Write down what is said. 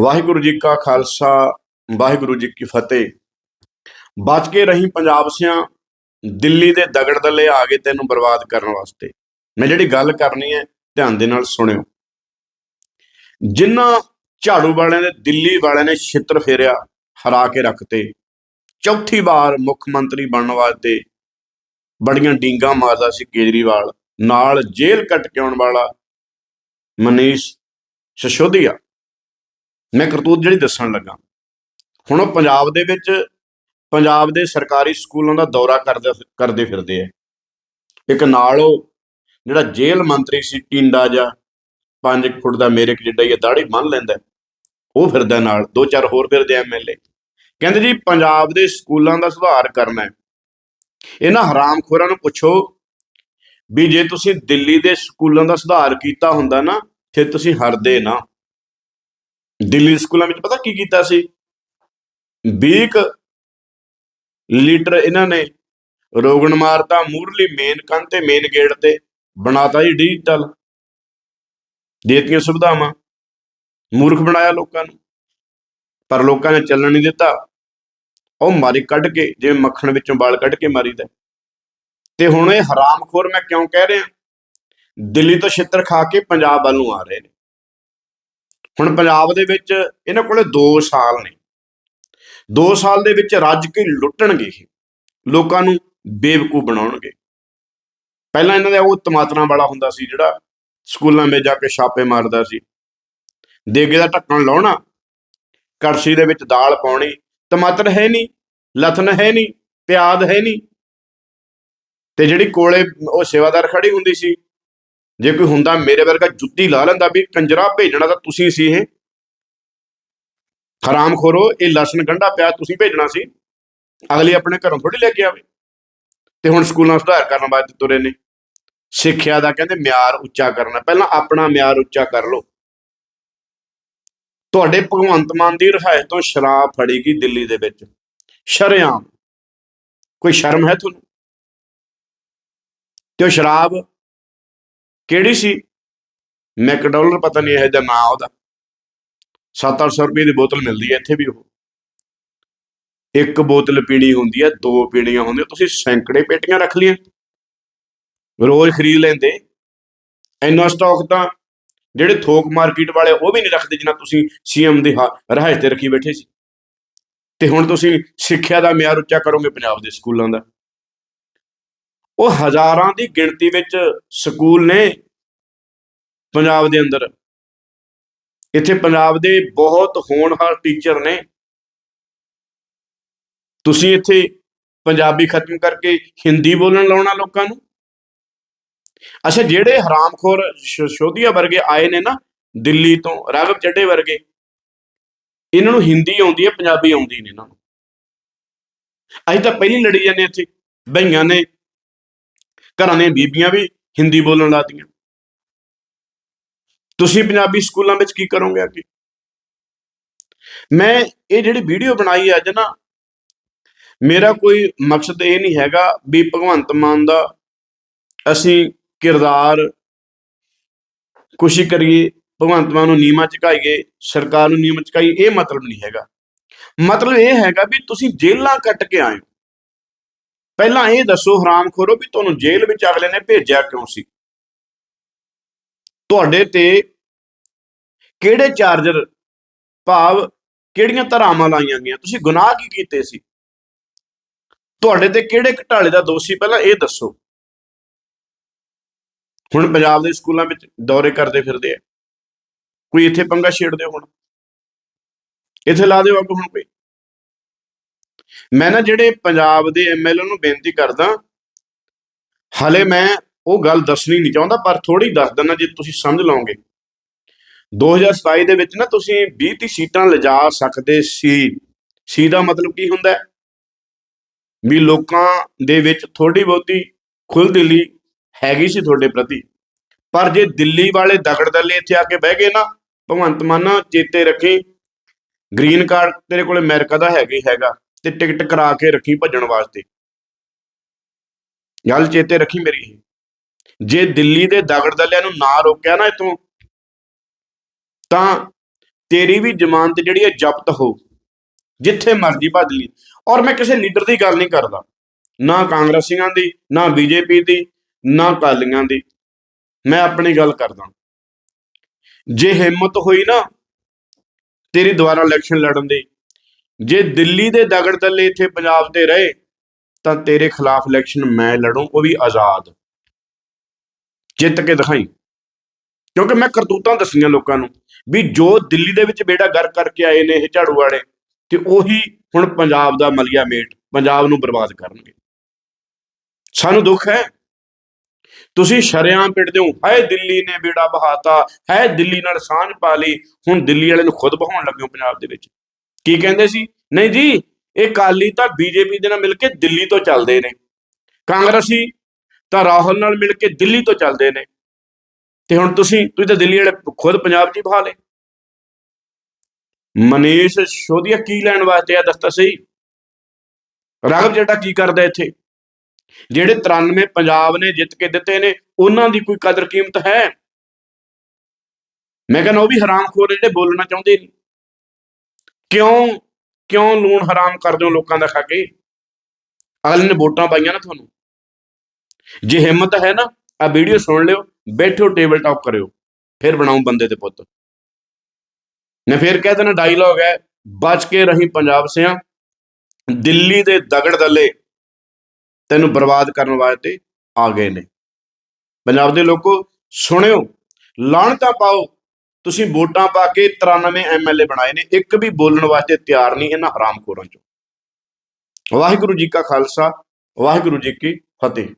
ਵਾਹਿਗੁਰੂ ਜੀ ਕਾ ਖਾਲਸਾ, ਵਾਹਿਗੁਰੂ ਜੀ ਕੀ ਫਤਿਹ। ਬਚ ਕੇ ਰਹੀ ਪੰਜਾਬ ਸਿਆਂ, ਦਿੱਲੀ ਦੇ ਦਗੜ ਦੱਲੇ ਆ ਗਏ ਤੈਨੂੰ ਬਰਬਾਦ ਕਰਨ ਵਾਸਤੇ। ਮੈਂ ਜਿਹੜੀ ਗੱਲ ਕਰਨੀ ਹੈ, ਧਿਆਨ ਦੇ ਨਾਲ ਸੁਣਿਓ। ਜਿਨ੍ਹਾਂ ਝਾੜੂ ਵਾਲਿਆਂ ਨੇ, ਦਿੱਲੀ ਵਾਲਿਆਂ ਨੇ ਛਿੱਤਰ ਫੇਰਿਆ, ਹਰਾ ਕੇ ਰੱਖਤੇ। ਚੌਥੀ ਵਾਰ ਮੁੱਖ ਮੰਤਰੀ ਬਣਨ ਵਾਸਤੇ ਬੜੀਆਂ ਡੀਂਗਾ ਮਾਰਦਾ ਸੀ ਕੇਜਰੀਵਾਲ। ਨਾਲ ਜੇਲ੍ਹ ਕੱਟ ਕੇ ਆਉਣ ਵਾਲਾ ਮਨੀਸ਼ ਸਿਸੋਦੀਆ। ਮੈਂ ਕਰਤੂਤ ਜਿਹੜੀ ਦੱਸਣ ਲੱਗਾ। ਹੁਣ ਉਹ ਪੰਜਾਬ ਦੇ ਵਿੱਚ ਪੰਜਾਬ ਦੇ ਸਰਕਾਰੀ ਸਕੂਲਾਂ ਦਾ ਦੌਰਾ ਕਰਦੇ ਕਰਦੇ ਫਿਰਦੇ ਆ। ਇੱਕ ਨਾਲ ਉਹ ਜਿਹੜਾ ਜੇਲ੍ਹ ਮੰਤਰੀ ਸੀ ਟਿੰਡਾ ਜਾਂ 5 ਫੁੱਟ ਦਾ ਮੇਰੇ ਕੁ ਜਿੱਡਾ ਹੀ ਦਾੜੀ ਬੰਨ ਲੈਂਦਾ। ਉਹ ਫਿਰਦਾ ਨਾਲ, ਦੋ ਚਾਰ ਹੋਰ ਫਿਰਦੇ ਐਮਐਲਏ ਕਹਿੰਦੇ ਜੀ ਪੰਜਾਬ ਦੇ ਸਕੂਲਾਂ ਦਾ ਸੁਧਾਰ ਕਰਨਾ ਹੈ। ਇਹਨਾਂ ਹਰਾਮਖੋਰਾਂ ਨੂੰ ਪੁੱਛੋ ਵੀ ਜੇ ਤੁਸੀਂ ਦਿੱਲੀ ਦੇ ਸਕੂਲਾਂ ਦਾ ਸੁਧਾਰ ਕੀਤਾ ਹੁੰਦਾ ਨਾ, ਫਿਰ ਤੁਸੀਂ ਹਰਦੇ ਨਾ। ਦਿੱਲੀ ਦੇ ਸਕੂਲਾਂ ਵਿੱਚ ਪਤਾ ਕੀ ਕੀਤਾ ਸੀ? 20 ਕੁ ਲੀਟਰ ਇਹਨਾਂ ਨੇ ਰੋਗਣ ਮਾਰਤਾ, ਮੂਰਲੀ ਮੇਨ ਕੰਨ ਤੇ ਮੇਨ ਗੇਟ ਤੇ ਬਣਾਤਾ ਜੀ ਡਿਜੀਟਲ ਦੇਤੀਆਂ ਸੁਵਿਧਾਵਾਂ, ਮੂਰਖ ਬਣਾਇਆ ਲੋਕਾਂ ਨੂੰ, ਪਰ ਲੋਕਾਂ ਨੇ ਚੱਲਣ ਨਹੀਂ ਦਿੱਤਾ। ਉਹ ਮਾਰੀ ਕੱਢ ਕੇ, ਜਿਵੇਂ ਮੱਖਣ ਵਿੱਚੋਂ ਵਾਲ ਕੱਢ ਕੇ ਮਾਰੀਦਾ ਤੇ ਹੁਣ ਇਹ ਹਰਾਮਖੋਰ ਮੈਂ ਕਿਉਂ ਕਹਿ ਰਿਹਾ? ਦਿੱਲੀ ਤੋਂ ਛਿੱਤਰ ਖਾ ਕੇ ਪੰਜਾਬ ਵੱਲ ਨੂੰ ਆ ਰਹੇ ਨੇ। ਹੁਣ ਪੰਜਾਬ ਦੇ ਵਿੱਚ ਇਹਨਾਂ ਕੋਲੇ 2 ਸਾਲ ਨੇ। 2 ਸਾਲ ਦੇ ਵਿੱਚ ਰੱਜ ਕੇ ਲੁੱਟਣਗੇ ਇਹ। ਲੋਕਾਂ ਨੂੰ ਬੇਵਕੂ ਬਣਾਉਣਗੇ। ਪਹਿਲਾਂ ਇਹਨਾਂ ਦਾ ਉਹ ਤਮਾਤਰਾਂ ਵਾਲਾ ਹੁੰਦਾ ਸੀ ਜਿਹੜਾ ਸਕੂਲਾਂ ਵਿੱਚ ਜਾ ਕੇ ਛਾਪੇ ਮਾਰਦਾ ਸੀ। ਦੇਗੇ ਦਾ ਢੱਕਣ ਲਾਉਣਾ, ਕੜਛੀ ਦੇ ਵਿੱਚ ਦਾਲ ਪਾਉਣੀ ਟਮਾਟਰ ਹੈ ਨਹੀਂ, ਲਥਨ ਹੈ ਨਹੀਂ, ਪਿਆਜ਼ ਹੈ ਨਹੀਂ। ਤੇ ਜਿਹੜੀ ਕੋਲੇ ਉਹ ਸੇਵਾਦਾਰ ਖੜੀ ਹੁੰਦੀ ਸੀ ਜੇ ਕੋਈ ਹੁੰਦਾ ਮੇਰੇ ਵਰਗਾ ਜੁੱਤੀ ਲਾ ਲੈਂਦਾ ਵੀ ਕੰਜਰਾ ਭੇਜਣਾ ਤਾਂ ਤੁਸੀਂ ਸੀ ਇਹ। ਹਰਾਮ ਖੋਰੋ, ਇਹ ਲਸਣ ਗੰਢਾ ਪਿਆ ਤੁਸੀਂ ਭੇਜਣਾ ਸੀ। ਅਗਲੇ ਆਪਣੇ ਘਰੋਂ ਥੋੜੀ ਲੈ ਕੇ ਆਵੇ। ਤੇ ਹੁਣ ਸਕੂਲਾਂ ਸੁਧਾਰ ਕਰਨ ਵਾਸਤੇ ਤੁਰੇ ਨੇ। ਸਿੱਖਿਆ ਦਾ ਕਹਿੰਦੇ ਮਿਆਰ ਉੱਚਾ ਕਰਨਾ। ਪਹਿਲਾਂ ਆਪਣਾ ਮਿਆਰ ਉੱਚਾ ਕਰ ਲਓ। ਤੁਹਾਡੇ ਭਗਵੰਤ ਮਾਨ ਦੀ ਰਿਹਾਇਸ਼ ਤੋਂ ਸ਼ਰਾਬ ਫੜੀ ਗਈ ਦਿੱਲੀ ਦੇ ਵਿੱਚ। ਸ਼ਰੇਆਮ। ਕੋਈ ਸ਼ਰਮ ਹੈ ਤੁਹਾਨੂੰ? ਤੇ ਉਹ ਸ਼ਰਾਬ ਕਿਹੜੀ ਸੀ? ਮੈਕਡੋਨਲਡ, ਪਤਾ ਨਹੀਂ ਇਹ ਜਾਂ ਨਾਂ ਉਹਦਾ। 7-800 ਰੁਪਏ ਦੀ ਬੋਤਲ ਮਿਲਦੀ ਹੈ, ਇੱਥੇ ਵੀ ਉਹ। ਇੱਕ ਬੋਤਲ ਪੀਣੀ ਹੁੰਦੀ ਹੈ, ਦੋ ਪੀਣੀਆਂ ਹੁੰਦੀਆਂ, ਤੁਸੀਂ ਸੈਂਕੜੇ ਪੇਟੀਆਂ ਰੱਖ ਲਈਆਂ ਰੋਜ਼ ਖਰੀਦ ਲੈਂਦੇ। ਇੰਨਾ ਸਟਾਕ ਤਾਂ ਜਿਹੜੇ ਥੋਕ ਮਾਰਕੀਟ ਵਾਲੇ, ਉਹ ਵੀ ਨਹੀਂ ਰੱਖਦੇ ਜਿੰਨਾ ਤੁਸੀਂ ਸੀਐਮ ਦੇ ਰਾਹੇ ਤੇ ਰੱਖੀ ਬੈਠੇ ਸੀ। ਤੇ ਹੁਣ ਤੁਸੀਂ ਸਿੱਖਿਆ ਦਾ ਮਿਆਰ ਉੱਚਾ ਕਰੋਗੇ ਪੰਜਾਬ ਦੇ ਸਕੂਲਾਂ ਦਾ। ਉਹ ਹਜ਼ਾਰਾਂ ਦੀ ਗਿਣਤੀ ਵਿੱਚ ਸਕੂਲ ਨੇ ਪੰਜਾਬ ਦੇ ਅੰਦਰ। ਇੱਥੇ ਪੰਜਾਬ ਦੇ ਬਹੁਤ ਹੋਣਹਾਰ ਟੀਚਰ ਨੇ। ਤੁਸੀਂ ਇੱਥੇ ਪੰਜਾਬੀ ਖਤਮ ਕਰਕੇ ਹਿੰਦੀ ਬੋਲਣ ਲਾਉਣਾ ਲੋਕਾਂ ਨੂੰ? ਅੱਛਾ, ਜਿਹੜੇ ਹਰਾਮਖੋਰ ਸ਼ੋਧੀਆ ਵਰਗੇ ਆਏ ਨੇ ਨਾ, ਦਿੱਲੀ ਤੋਂ ਰਾਘਵ ਚੱਡੇ ਵਰਗੇ, ਇਹਨਾਂ ਨੂੰ ਹਿੰਦੀ ਆਉਂਦੀ ਹੈ, ਪੰਜਾਬੀ ਆਉਂਦੀ ਨਹੀਂ ਇਹਨਾਂ ਨੂੰ। ਅਸੀਂ ਤਾਂ ਪਹਿਲੀ ਲੜੀ ਜਾਂਦੇ ਇੱਥੇ। ਬਈਆਂ ਨੇ ਘਰਾਂ ਦੀਆਂ ਬੀਬੀਆਂ ਵੀ ਹਿੰਦੀ ਬੋਲਣ ਲੱਗਦੀਆਂ। ਤੁਸੀਂ ਪੰਜਾਬੀ ਸਕੂਲਾਂ ਵਿੱਚ ਕੀ ਕਰੋਗੇ ਅੱਗੇ? ਮੈਂ ਇਹ ਜਿਹੜੀ ਵੀਡੀਓ ਬਣਾਈ ਅੱਜ ਨਾ, ਮੇਰਾ ਕੋਈ ਮਕਸਦ ਇਹ ਨਹੀਂ ਹੈਗਾ ਵੀ ਭਗਵੰਤ ਮਾਨ ਦਾ ਅਸੀਂ ਕਿਰਦਾਰ ਖੁਸ਼ੀ ਕਰੀਏ, ਭਗਵੰਤ ਮਾਨ ਨੂੰ ਨੀਮਾ ਚੁਕਾਈਏ ਸਰਕਾਰ ਨੂੰ ਨੀਮਾ ਚੁਕਾਈਏ ਇਹ ਮਤਲਬ ਨਹੀਂ ਹੈਗਾ। ਮਤਲਬ ਇਹ ਹੈਗਾ ਵੀ ਤੁਸੀਂ ਜੇਲਾਂ ਕੱਟ ਕੇ ਆਏ ਪਹਿਲਾਂ ਇਹ ਦੱਸੋ ਹਰਾਮਖੋਰੋ ਵੀ ਤੁਹਾਨੂੰ ਜੇਲ੍ਹ ਵਿੱਚ ਅਗਲੇ ਨੇ ਭੇਜਿਆ ਕਿਉਂ ਸੀ? ਤੁਹਾਡੇ ਤੇ ਕਿਹੜੇ ਚਾਰਜਰ ਭਾਵ ਕਿਹੜੀਆਂ ਧਰਾਵਾਂ ਲਾਈਆਂ ਗਈਆਂ? ਤੁਸੀਂ ਗੁਨਾਹ ਕੀ ਕੀਤੇ ਸੀ? ਤੁਹਾਡੇ ਤੇ ਕਿਹੜੇ ਘਟਾਲੇ ਦਾ ਦੋਸ਼ੀ ਪਹਿਲਾਂ ਇਹ ਦੱਸੋ। ਹੁਣ ਪੰਜਾਬ ਦੇ ਸਕੂਲਾਂ ਵਿੱਚ ਦੌਰੇ ਕਰਦੇ ਫਿਰਦੇ ਆ। ਕੋਈ ਇੱਥੇ ਪੰਗਾ ਛੇੜਦੇ ਹੁਣ? ਇੱਥੇ ਲਾ ਦਿਓ ਅੱਗ ਹੁਣ ਕੋਈ। ਮੈਂ ਨਾ ਜਿਹੜੇ ਪੰਜਾਬ ਦੇ ਐਮਐਲਏ ਨੂੰ ਬੇਨਤੀ ਕਰਦਾ, ਹਲੇ ਮੈਂ ਉਹ ਗੱਲ ਦੱਸਣੀ ਨਹੀਂ ਚਾਹੁੰਦਾ, ਪਰ ਥੋੜੀ ਦੱਸ ਦਿੰਦਾ ਜੇ ਤੁਸੀਂ ਸਮਝ ਲਓਗੇ। 2027 ਦੇ ਵਿੱਚ ਨਾ ਤੁਸੀਂ 20 30 ਸੀਟਾਂ ਲਿਜਾ ਸਕਦੇ ਸੀ। ਸੀ ਦਾ ਮਤਲਬ ਕੀ ਹੁੰਦਾ? ਹੈ ਵੀ ਲੋਕਾਂ ਦੇ ਵਿੱਚ ਥੋੜੀ ਬਹੁਤੀ ਖੁੱਲ ਖੁੱਲ੍ਹਦਿਲੀ ਹੈਗੀ ਸੀ ਤੁਹਾਡੇ ਪ੍ਰਤੀ। ਪਰ ਜੇ ਦਿੱਲੀ ਵਾਲੇ ਦਗੜ ਦੱਲੇ ਇੱਥੇ ਆ ਕੇ ਬਹਿ ਗਏ ਨਾ, ਭਗਵੰਤ ਮਾਨ ਚੇਤੇ ਰੱਖੀ, ਗ੍ਰੀਨ ਕਾਰਡ ਤੇਰੇ ਕੋਲ ਅਮਰੀਕਾ ਦਾ ਹੈਗਾ ਹੀ ਹੈਗਾ। ਤੇ ਟਿਕਟ ਕਰਾ ਕੇ ਰੱਖੀ ਭੱਜਣ ਵਾਸਤੇ। ਗੱਲ ਚੇਤੇ ਰੱਖੀ ਮੇਰੀ। ਇਹ ਜੇ ਦਿੱਲੀ ਦੇ ਦਗੜ ਦਲਿਆਂ ਨੂੰ ਨਾ ਰੋਕਿਆ ਨਾ ਇਥੋਂ, ਤਾਂ ਤੇਰੀ ਵੀ ਜ਼ਮਾਨਤ ਜਿਹੜੀ ਹੈ ਜ਼ਬਤ ਹੋ। ਜਿੱਥੇ ਮਰਜ਼ੀ ਭੱਜ ਲਈ। ਔਰ ਮੈਂ ਕਿਸੇ ਲੀਡਰ ਦੀ ਗੱਲ ਨਹੀਂ ਕਰਦਾ। ਨਾ ਕਾਂਗਰਸੀਆਂ ਦੀ, ਨਾ ਬੀਜੇਪੀ ਦੀ, ਨਾ ਅਕਾਲੀਆਂ ਦੀ। ਮੈਂ ਆਪਣੀ ਗੱਲ ਕਰਦਾ। ਜੇ ਹਿੰਮਤ ਹੋਈ ਨਾ, ਤੇਰੀ ਦੁਬਾਰਾ ਇਲੈਕਸ਼ਨ ਲੜਨ ਦੀ ਜੇ ਦਿੱਲੀ ਦੇ ਦਗੜ ਦੱਲੇ ਇੱਥੇ ਪੰਜਾਬ ਦੇ ਰਹੇ, ਤਾਂ ਤੇਰੇ ਖਿਲਾਫ ਇਲੈਕਸ਼ਨ ਮੈਂ ਲੜੂੰ, ਉਹ ਵੀ ਆਜ਼ਾਦ। ਜਿੱਤ ਕੇ ਦਿਖਾਈ। ਕਿਉਂਕਿ ਮੈਂ ਕਰਤੂਤਾਂ ਦੱਸੀਆਂ ਲੋਕਾਂ ਨੂੰ ਵੀ ਜੋ ਦਿੱਲੀ ਦੇ ਵਿੱਚ ਬੇੜਾ ਗਰ ਕਰਕੇ ਆਏ ਨੇ ਇਹ ਝਾੜੂ ਵਾਲੇ, ਤੇ ਉਹੀ ਹੁਣ ਪੰਜਾਬ ਦਾ ਮਲਿਆ ਮੇਟ, ਪੰਜਾਬ ਨੂੰ ਬਰਬਾਦ ਕਰਨਗੇ। ਸਾਨੂੰ ਦੁੱਖ ਹੈ। ਤੁਸੀਂ ਸ਼ਰਿਆਂ ਪਿੱਟਦੇ ਹੋ। ਹੈ ਦਿੱਲੀ ਨੇ ਬੇੜਾ ਬਹਾਤਾ ਹੈ ਦਿੱਲੀ ਨਾਲ ਸਾਂਝ ਪਾ ਲਈ। ਹੁਣ ਦਿੱਲੀ ਵਾਲੇ ਨੂੰ ਖੁਦ ਬਹਾਉਣ ਲੱਗੇ ਹੋ ਪੰਜਾਬ ਦੇ ਵਿੱਚ। ਕੀ ਕਹਿੰਦੇ ਸੀ? ਨਹੀਂ ਜੀ, ਇਹ ਕਾਲੀ ਤਾਂ ਬੀਜੇਪੀ ਦੇ ਨਾਲ ਮਿਲ ਕੇ ਦਿੱਲੀ ਤੋਂ ਚੱਲਦੇ ਨੇ। ਕਾਂਗਰਸੀ ਤਾਂ ਰਾਹੁਲ ਨਾਲ ਮਿਲ ਕੇ ਦਿੱਲੀ ਤੋਂ ਚੱਲਦੇ ਨੇ। ਤੇ ਹੁਣ ਤੁਸੀਂ ਤੁਸੀਂ ਤਾਂ ਦਿੱਲੀ ਵਾਲੇ ਖੁਦ ਪੰਜਾਬ 'ਚ ਹੀ ਬਹਾ ਲਏ। ਮਨੀਸ਼ ਸੋਧੀਆ ਕੀ ਲੈਣ ਵਾਸਤੇ ਆ, ਦੱਸਤਾ ਸਹੀ? ਰਾਘਵ ਜਿਹੜਾ ਕੀ ਕਰਦਾ ਇੱਥੇ? ਜਿਹੜੇ 93 ਪੰਜਾਬ ਨੇ ਜਿੱਤ ਕੇ ਦਿੱਤੇ ਨੇ, ਉਹਨਾਂ ਦੀ ਕੋਈ ਕਦਰ ਕੀਮਤ ਹੈ? ਮੈਂ ਕਹਿੰਦਾ ਉਹ ਵੀ ਹਰਾਮਖੋਰ ਨੇ ਜਿਹੜੇ ਬੋਲਣਾ ਚਾਹੁੰਦੇ ਨਹੀਂ ਕਿਉਂ ਕਿਉਂ ਲੂਣ ਹਰਾਮ ਕਰਦੇ ਹੋ ਲੋਕਾਂ ਦਾ ਖਾ ਕੇ? ਅਗਲੇ ਨੇ ਵੋਟਾਂ ਪਾਈਆਂ ਨਾ ਤੁਹਾਨੂੰ। ਜੇ ਹਿੰਮਤ ਹੈ ਨਾ, ਆ ਵੀਡੀਓ ਸੁਣ ਲਿਓ, ਬੈਠੋ ਟੇਬਲ ਟਾਕ ਕਰਿਓ, ਫਿਰ ਬਣਾਉ ਬੰਦੇ ਤੇ ਪੁੱਤ। ਮੈਂ ਫਿਰ ਕਹਿ ਦੇਣਾ ਡਾਇਲੌਗ ਹੈ, ਬਚ ਕੇ ਰਹੀ ਪੰਜਾਬ ਸਿਆਂ, ਦਿੱਲੀ ਦੇ ਦਗੜ ਦੱਲੇ, ਤੈਨੂੰ ਬਰਬਾਦ ਕਰਨ ਵਾਸਤੇ ਆ ਗਏ ਨੇ। ਪੰਜਾਬ ਦੇ ਲੋਕੋ, ਸੁਣਿਓ ਲਾਣਤਾ ਪਾਓ ਤੁਸੀਂ ਵੋਟਾਂ ਪਾ ਕੇ 93 ਐਮਐਲਏ ਬਣਾਏ ਨੇ, ਇੱਕ ਵੀ ਬੋਲਣ ਵਾਸਤੇ ਤਿਆਰ ਨਹੀਂ ਇਹਨਾਂ ਹਰਾਮਖੋਰਾਂ ਚੋਂ। ਵਾਹਿਗੁਰੂ ਜੀ ਕਾ ਖਾਲਸਾ, ਵਾਹਿਗੁਰੂ ਜੀ ਕੀ ਫਤਿਹ।